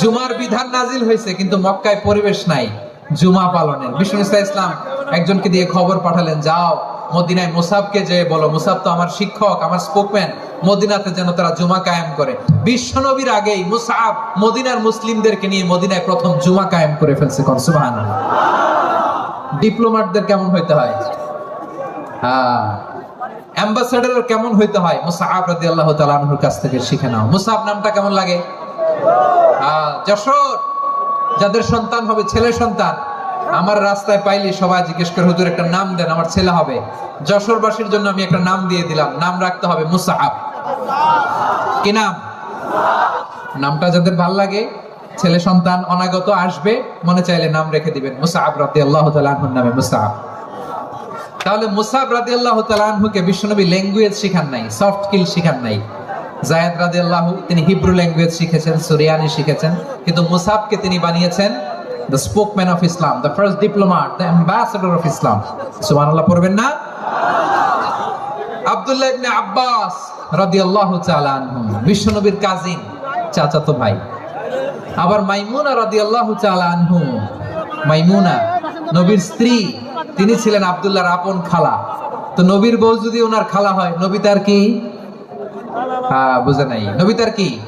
জুমার বিধান নাজিল হয়েছে, কিন্তু মক্কায় পরিবেশ নাই, জুমা পালনের। বিষ্ণু ইসলাম একজনকে দিয়ে খবর পাঠালেন, যাও মদিনায় মুসাবকে যে বলো, মুসাব তো আমার শিক্ষক, আমার স্পোকম্যান মদিনাতে যেন তারা জুমা কায়েম করে। বিশ্বনবীর আগেই মুসাব মদিনার মুসলিমদেরকে নিয়ে মদিনায় প্রথম জুমা কায়েম করে ফেলছে কোন, সুবহানাল্লাহ। ডিপ্লোমাটদের কেমন হইতে হয়? হ্যাঁ। অ্যাম্বাসেডার কেমন হইতে হয়? মুসাহাব রাদিয়াল্লাহু তাআলা আনহুর কাছ থেকে শিখে নাও। মুসাহাব নামটা কেমন লাগে? যশোর। যাদের সন্তান হবে, ছেলে সন্তান। আমার রাস্তায় পাইলি সবাই জিজ্ঞেস করে, হুজুর, একটা নাম দেন, আমার ছেলে হবে। যশোরবাসীর জন্য আমি একটা নাম দিয়ে দিলাম। নাম রাখতে হবে মুসাহাব। কি নাম? নামটা যাদের ভালো লাগে, ছেলে সন্তান অনাগত আসবে, মনে চাইলে নাম রেখে দিবেন। মুসাহাব রাদিয়াল্লাহু তাআলা আনহুর নামে মুসাহাব। তাহলে মুসাব রাদি আল্লাহ তালানহুকে বিশ্বনবী ল্যাঙ্গুয়েজ শিখান নাই, সফট স্কিল শিখান নাই। জায়দ রাদি আল্লাহ তিনি হিব্রু ল্যাঙ্গুয়েজ শিখেছেন, সুরিয়ানি শিখেছেন। কিন্তু মুসাবকে তিনি বানিয়েছেন the spokesman of Islam, the first diplomat, the ambassador of Islam. সুবহানাল্লাহ, পড়বেন না? আব্দুল্লাহ ইবনে আব্বাস রাদিয়াল্লাহু তাআলা আনহু, বিশ্বনবীর কাজিন চাচাতো ভাই। আবার মাইমুনা রাদিয়াল্লাহু তাআলা আনহু, মাইমুনা, নবীর স্ত্রী, তিনি ছিলেন আব্দুল্লাহর আপন খালা। তো নবীর বউ যদি ওনার খালা হয়, নবী তার কি? হ্যাঁ বুঝে নাই। নবী তার কি?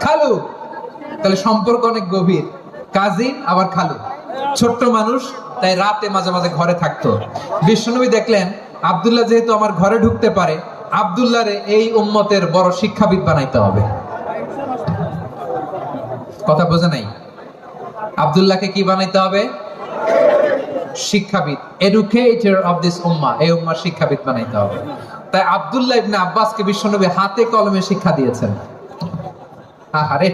খালু। তাহলে সম্পর্ক অনেক গভীর। কাজিন, আবার খালু। ছোট্ট মানুষ, তাই রাতে মাঝে মাঝে ঘরে থাকতো। বিশ্বনবী দেখলেন, আব্দুল্লাহ যেহেতু আমার ঘরে ঢুকতে পারে, আব্দুল্লাহরে এই উম্মতের বড় শিক্ষাবিদ বানাইতে হবে। কথা বোঝে নাই? আব্দুল্লাহকে কি বানাইতে হবে? শিক্ষাবিদ। এডুকেটর অফ দিস উম্মা এই উম্মার শিক্ষাবিদ বানাইতে হবে। তাই আব্দুল্লাহ ইবনে আব্বাসকে বিশ্বনবী হাতে কলমে শিক্ষা দিয়েছেন। আরে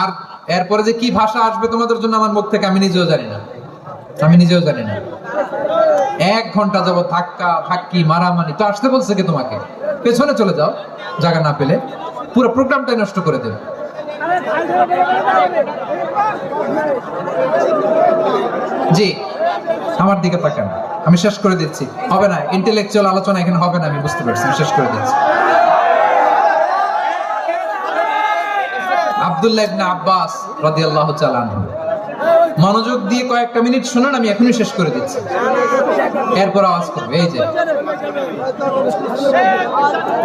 আর এরপরে যে কি ভাষা আসবে তোমাদের জন্য আমার মুখ থেকে আমি নিজেও জানি না। আমি নিজেও জানি না। এক ঘণ্টা যাব ধাক্কা, ধাক্কি, মারামারি, তো আসতে বলছে কি তোমাকে? পেছনে চলে যাও, জায়গা না পেলে। পুরো প্রোগ্রামটাই নষ্ট করে দেবে। জি, আমার দিকে তাকান। আমি শেষ করে দিচ্ছি। হবে না ইন্টেলেকচুয়াল আলোচনা এখানে হবে না, আমি বুঝতে পারছি শেষ করে দিচ্ছি। আব্দুল্লাহ ইবনে আব্বাস রাদিয়াল্লাহু তাআলা মনোযোগ দিয়ে কয়েকটা মিনিট শুনুন, আমি এখনই শেষ করে দিচ্ছি। এরপর আওয়াজ করবে, এই যে।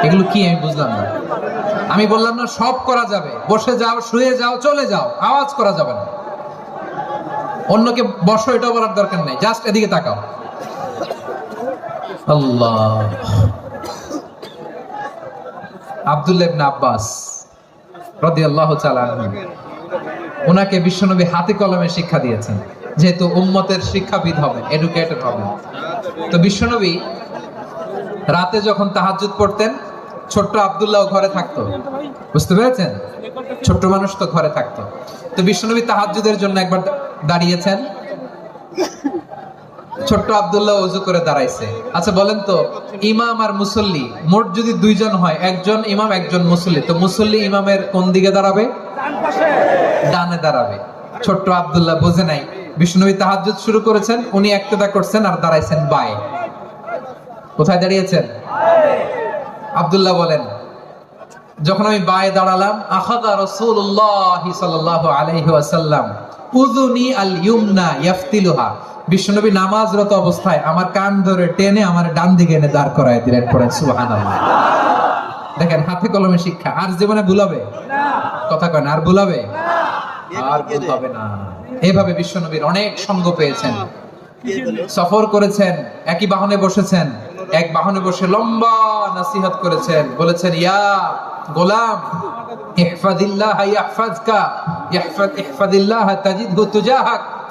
এগুলো কি আমি বুঝলাম না। আমি বললাম না, সব করা যাবে। বসে যাও, শুয়ে যাও, চলে যাও, আওয়াজ করা যাবে না। অন্যকে বসো এটা বলার দরকার নেই, জাস্ট এদিকে তাকাও। আল্লাহ। আব্দুল্লাহ আব্বাস রাদিয়াল্লাহু তাআলা ওনাকে বিশ্বনবী হাতে কলমে শিক্ষা দিয়েছেন, যেহেতু উম্মতের শিক্ষাবিদ হবেন এডুকেটেড হবেন। তো বিশ্বনবী রাতে যখন তাহাজ্জুদ পড়তেন, ছোট্ট আবদুল্লাহ ঘরে থাকতো। বুঝতে পেরেছেন? ছোট্ট মানুষ তো ঘরে থাকতো। তো বিশ্বনবী তাহাজ্জুদের জন্য একবার দাঁড়িয়েছেন। ছোট্ট আব্দুল্লাহ অজু করে দাঁড়াইছে। আচ্ছা বলেন তো, ইমাম আর মুসল্লি, মোট যদি দুইজন হয়, একজন ইমাম, একজন মুসল্লি, তো মুসল্লি ইমামের কোন দিকে দাঁড়াবে? ডানে দাঁড়াবে। ছোট্ট আব্দুল্লাহ বোঝে নাই। বিষ্ণুবী তাহাজ্জুদ শুরু করেছেন, উনি একতেদা করছেন আর দাঁড়াইছেন বায়ে। কোথায় দাঁড়িয়েছেন? আব্দুল্লাহ বলেন, যখন আমি বায়ে দাঁড়ালাম আখাদা রাসূলুল্লাহ সাল্লাল্লাহু আলাইহি ওয়াসাল্লাম, উযুনি আল ইউমনা ইয়াফতিলুহা। বিশ্বনবী নামাজরত অবস্থায় আমার কান ধরে টেনে আমার ডান দিকে এনে দাঁড় করায় দিলেন, পড়েন, সুবহানাল্লাহ। দেখেন, হাতে কলমে শিক্ষা। আর জীবনে ভুলাবে? কথা কয় আর ভুলাবে? আর ভুলাবে না। এইভাবে বিশ্বনবীর অনেক সঙ্গ পেয়েছেন। সফর করেছেন, একই বাহনে বসেছেন, এক বাহনে বসে লম্বা নাসিহত করেছেন। বলেছেন, ইয়া গোলাম, ইহফাদিল্লাহ ইয়াহফাজকা ইহফাদ ইহফাদিল্লাহ তাজিদহু তুজাহাক।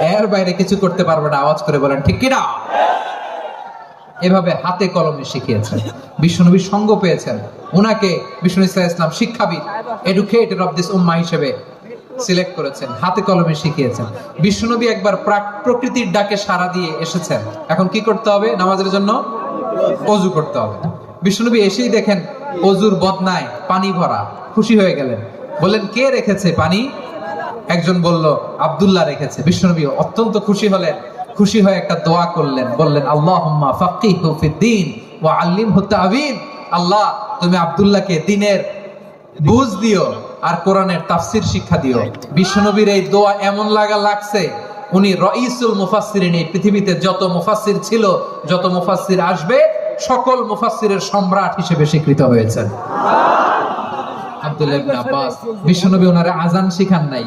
এর বাইরে কিছু করতে পারবে না, আওয়াজ করে বলেন, ঠিক কিনা? এভাবে হাতে কলমে শিখিয়েছেন বিশ্বনবী সঙ্গ পেয়েছেন। ওনাকে বিষ্ণু ইসলাম ইসলাম শিক্ষাবিদ এডুকেটেড অফ দিস উম্মা হিসেবে সিলেক্ট করেছেন, হাতে কলমে শিখিয়েছেন। বিশ্বনবী একবার প্রাক- প্রকৃতির ডাকে সাড়া দিয়ে এসেছেন। এখন কি করতে হবে নামাজের জন্য? অজু করতে হবে। বিশ্বনবী এসেই দেখেন অজুর বদনায় পানি ভরা, খুশি হয়ে গেলেন। বললেন, কে রেখেছে পানি? একজন বলল, আব্দুল্লাহ রেখেছে। বিশ্বনবী অত্যন্ত খুশি হলেন। খুশি হয়ে একটা দোয়া করলেন। বললেন ফাক্কিহু ফিদ্দীন ওয়া আল্লিমহু তা'বীন। আল্লাহ, তুমি আব্দুল্লাহকে দিনের বুঝ দিও আর কোরআনের তাফসির শিক্ষা দিও। বিশ্বনবীর এই দোয়া এমন লাগা লাগছে, উনি রঈসুল মুফাসসিরিন, এই পৃথিবীতে যত মুফাসসির ছিল, যত মুফাসসির আসবে, সকল মুফাসসিরের সম্রাট হিসেবে স্বীকৃত হয়েছেন। আব্দুল্লাহ আব্বাস, বিশ্বনবী ওনারে আজান শিখান নাই।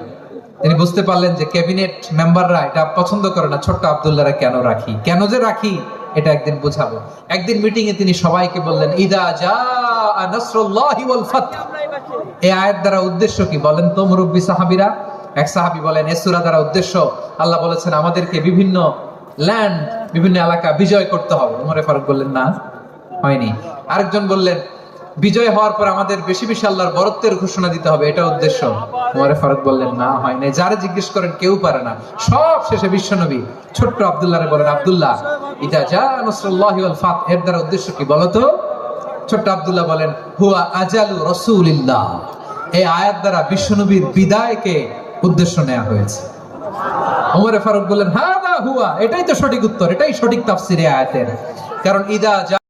তিনি বুঝতে পারলেন যে ক্যাবিনেট মেম্বাররা এটা পছন্দ করে না, ছোট্ট আব্দুল্লাহরা কেন রাখি? কেন যে রাখি, এটা একদিন বুঝাবো। একদিন মিটিং এ তিনি সবাইকে বললেন, ইদা জা নাসরুল্লাহি ওয়াল ফাত এই আয়াত দ্বারা উদ্দেশ্য কি বলেন তো মুরব্বী সাহাবীরা? এক সাহাবী বলেন, এ সূরা দ্বারা উদ্দেশ্য, আল্লাহ বলেছেন, আমাদেরকে বিভিন্ন ল্যান্ড বিভিন্ন এলাকা বিজয় করতে হবে। উমরে ফারুক বললেন, না, হয়নি। আরেকজন বললেন বিজয় হওয়ার পর আমাদের বেশি বেশি আল্লাহর বরত্বের ঘোষণা দিতে হবে এটা উদ্দেশ্য। উমরে ফারুক বললেন, না, হয় নাই। যারা জিজ্ঞেস করেন, কেউ পারে না। সব শেষে বিশ্বনবী, ছোট্ট আব্দুল্লাহরে বলেন, আব্দুল্লাহ, ইদা জা নাসরুল্লাহি ফাত। এর দ্বারা উদ্দেশ্য কি বলতো ছোট্ট আব্দুল্লাহ বলেন, হুয়া আজালু রসুলিল্লাহ। এই আয়াত দ্বারা বিশ্বনবীর বিদায়কে উদ্দেশ্য নেওয়া হয়েছে। ওমরে ফারুক বললেন হ্যাঁ হুয়া। এটাই তো সঠিক উত্তর, এটাই সঠিক তাফসিরে আয়াতের। কারণ, ইদা